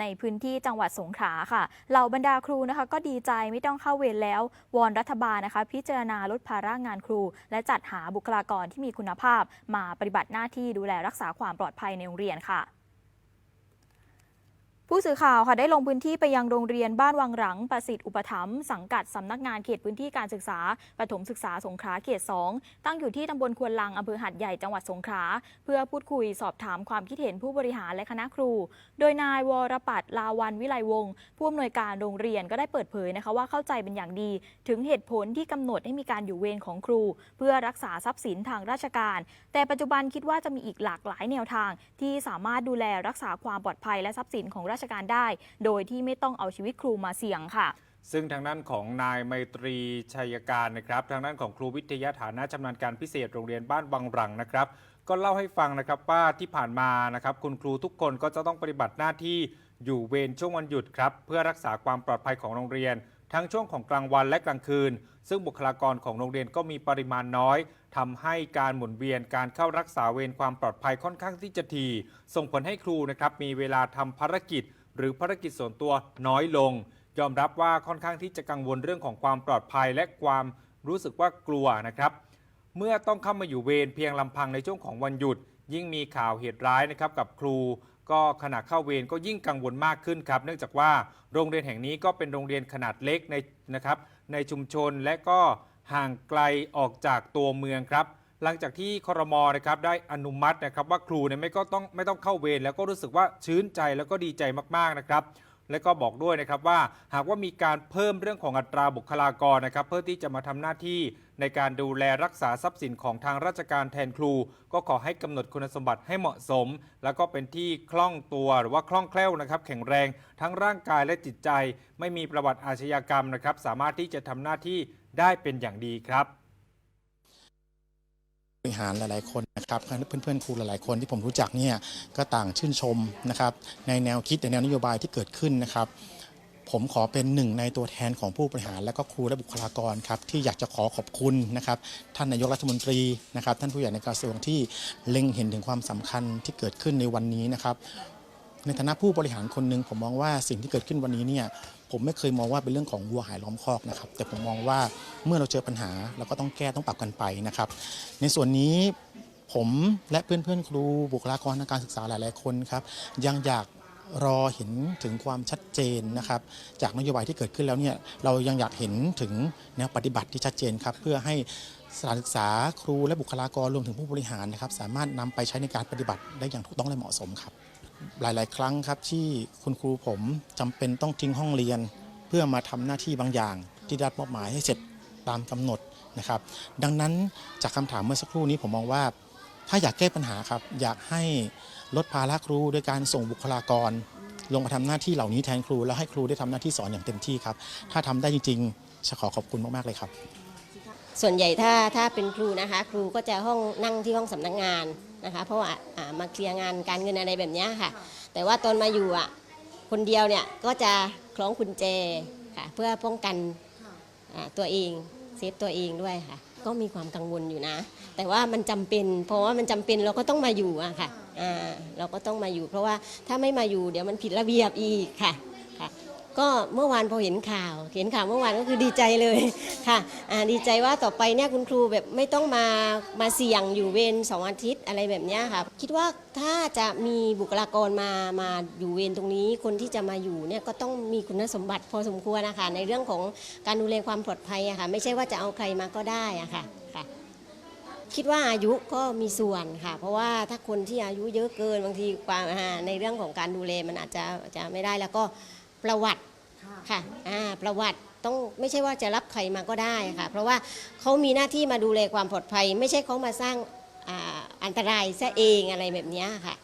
ในพื้นที่จังหวัดสงขลาค่ะ เหล่าบรรดาครูนะคะ ก็ดีใจไม่ต้องเข้าเวรแล้ว วอนรัฐบาลนะคะ พิจารณาลดภาระงานครู และจัดหาบุคลากรที่มีคุณภาพ มาปฏิบัติหน้าที่ดูแลรักษาความปลอดภัยในโรงเรียนค่ะ ผู้สื่อข่าวค่ะได้ลงพื้นที่ไปยังโรงเรียนบ้านวังหลังประสิทธิ์อุปถัมภ์สังกัดสำนักงานเขตพื้นที่การศึกษาปฐมศึกษาสงขลาเขต 2 ตั้งอยู่ที่ตำบลควนลังอำเภอหัดใหญ่จังหวัดสงขลาเพื่อพูดคุยสอบถามความคิดเห็นผู้บริหารและคณะครู โดยนายวรปัตลาวันวิไลวงศ์ผู้อำนวยการโรงเรียนก็ได้เปิดเผยนะคะว่าเข้าใจเป็นอย่างดี ถึงเหตุผลที่กำหนดให้มีการอยู่เวรของครู เพื่อรักษาทรัพย์สินทางราชการ แต่ปัจจุบันคิดว่าจะมีอีกหลากหลายแนวทาง ที่สามารถดูแลรักษาความปลอดภัยและทรัพย์สินของราชการได้ โดยที่ไม่ต้องเอาชีวิตครูมาเสี่ยงค่ะ ซึ่งทางด้านของนายไมตรีชัยการนะครับ ทางด้านของครูวิทยาฐานะชำนาญการพิเศษโรงเรียนบ้านบางรังนะครับ ก็เล่าให้ฟังนะครับว่าที่ผ่านมานะครับ คุณครูทุกคนก็จะต้องปฏิบัติหน้าที่อยู่เวรช่วงวันหยุดครับ เพื่อรักษาความปลอดภัยของโรงเรียน ทั้งช่วงของกลางวันและกลางคืน ซึ่งบุคลากรของโรงเรียนก็มีปริมาณน้อยทำให้การหมุนเวียนการเข้ารักษาเวรความปลอดภัยค่อนข้างที่จะทีส่งผลให้ครูนะครับมีเวลาทำภารกิจ หรือภารกิจส่วนตัวน้อยลง ยอมรับว่าค่อนข้างที่จะกังวลเรื่องของความปลอดภัยและความรู้สึกว่ากลัวนะครับ เมื่อต้องเข้ามาอยู่เวรเพียงลำพังในช่วงของวันหยุด ยิ่งมีข่าวเหตุร้ายนะครับกับครู ก็ขณะเข้าเวรก็ยิ่งกังวลมากขึ้นครับ เนื่องจากว่าโรงเรียนแห่งนี้ก็เป็นโรงเรียนขนาดเล็กในนะครับในชุมชนและก็ห่างไกลออกจากตัวเมืองครับ หลังจากที่ครมนะครับได้อนุมัตินะครับว่าครูเนี่ยไม่ก็ต้องไม่ต้องเข้าเวรแล้วก็รู้สึกว่าชื้นใจแล้วก็ดีใจมากๆนะครับ และก็บอกด้วยนะครับว่าหากว่ามีการเพิ่มเรื่องของอัตราบุคลากรนะครับเพื่อที่จะมาทำหน้าที่ในการดูแลรักษาทรัพย์สินของทางราชการแทนครู ก็ขอให้กำหนดคุณสมบัติให้เหมาะสม แล้วก็เป็นที่คล่องตัวหรือว่าคล่องแคล่วนะครับแข็งแรง ทั้งร่างกายและจิตใจ ไม่มีประวัติอาชญากรรมนะครับสามารถที่จะทำหน้าที่ได้เป็นอย่างดีครับ ริหารหลาย ๆ คนนะครับเพื่อนๆครูหลาย ๆ คนที่ผมรู้จักเนี่ยก็ต่างชื่นชมนะครับในแนวคิดในแนวนโยบายที่เกิดขึ้นนะครับ ผมขอเป็นหนึ่งในตัวแทนของผู้บริหาร และก็ครูและบุคลากรครับที่อยากจะขอขอบคุณนะครับท่านนายกรัฐมนตรีนะครับ ท่านผู้ใหญ่ในกระทรวงที่เล็งเห็นถึงความสำคัญที่เกิดขึ้นในวันนี้นะครับ ในฐานะผู้บริหารคนหนึ่งผมมองว่าสิ่งที่เกิดขึ้นวันนี้เนี่ยผมไม่เคยมองว่าเป็นเรื่องของวัวหายล้อมคอกนะครับแต่ผมมองว่าเมื่อเราเจอปัญหาเราก็ต้องแก้ต้องปรับกันไปนะครับในส่วนนี้ผมและเพื่อนๆ ครูบุคลากรทางการศึกษาหลายๆคนครับยังอยากรอเห็นถึงความชัดเจนนะครับจากนโยบายที่เกิดขึ้นแล้วเนี่ยเรายังอยากเห็นถึงแนวปฏิบัติที่ชัดเจนครับเพื่อให้สถานศึกษาครูและบุคลากรรวมถึงผู้บริหารนะครับสามารถนำไปใช้ในการปฏิบัติได้อย่างถูกต้องและเหมาะสมครับ หลาย ๆ ครั้งครับที่คุณครูผมจำเป็นต้องทิ้งห้องเรียน เพื่อมาทำหน้าที่บางอย่าง ที่ได้รับมอบหมายให้เสร็จตามกำหนดนะครับ ดังนั้นจากคำถามเมื่อสักครู่นี้ผมมองว่า ถ้าอยากแก้ปัญหาครับ อยากให้ลดภาระครูโดยการส่งบุคลากร ลงมาทำหน้าที่เหล่านี้แทนครู แล้วให้ครูได้ทำหน้าที่สอนอย่างเต็มที่ครับ ถ้าทำได้จริงๆจะขอขอบคุณมากๆเลยครับ ส่วนใหญ่ถ้าถ้าเป็นครูนะคะ ครูก็จะห้องนั่งที่ห้องสำนักงาน นะคะเพราะว่าอ่ามาเคลียร์งานการเงินอะไรแบบเนี้ยค่ะ แต่ว่าตอนมาอยู่อะคนเดียวเนี่ยก็จะคล้องกุญแจค่ะเพื่อป้องกันอ่าตัวเองเซฟตัวเองด้วยค่ะ ก็มีความกังวลอยู่นะ แต่ว่ามันจำเป็น เพราะว่ามันจำเป็นเราก็ต้องมาอยู่อะค่ะอ่าเราก็ต้องมาอยู่ เพราะว่าถ้าไม่มาอยู่เดี๋ยวมันผิดระเบียบอีกค่ะค่ะ ก็เมื่อวานพอเห็นข่าวเห็นข่าวเมื่อวานก็คือดีใจเลยค่ะดีใจว่าต่อไปเนี่ยคุณครูแบบไม่ต้องมามาเสี่ยงอยู่เวรสองอาทิตย์อะไรแบบนี้ค่ะคิดว่าถ้าจะมีบุคลากรมามาอยู่เวรตรงนี้ คนที่จะมาอยู่เนี่ยก็ต้องมีคุณสมบัติพอสมควรนะคะในเรื่องของการดูแลความปลอดภัยอะค่ะไม่ใช่ว่าจะเอาใครมาก็ได้อะค่ะค่ะคิดว่าอายุก็มีส่วนค่ะ เพราะว่าถ้าคนที่อายุเยอะเกินบางทีความในเรื่องของการดูแลมันอาจจะจะไม่ได้แล้วก็ประวัติ ค่ะอ่าประวัติต้องไม่ใช่ว่าจะรับใครมาก็ได้ค่ะ เพราะว่าเขามีหน้าที่มาดูแลความปลอดภัย ไม่ใช่เขามาสร้างอาอันตรายซะเองอะไรแบบเนี้ยค่ะ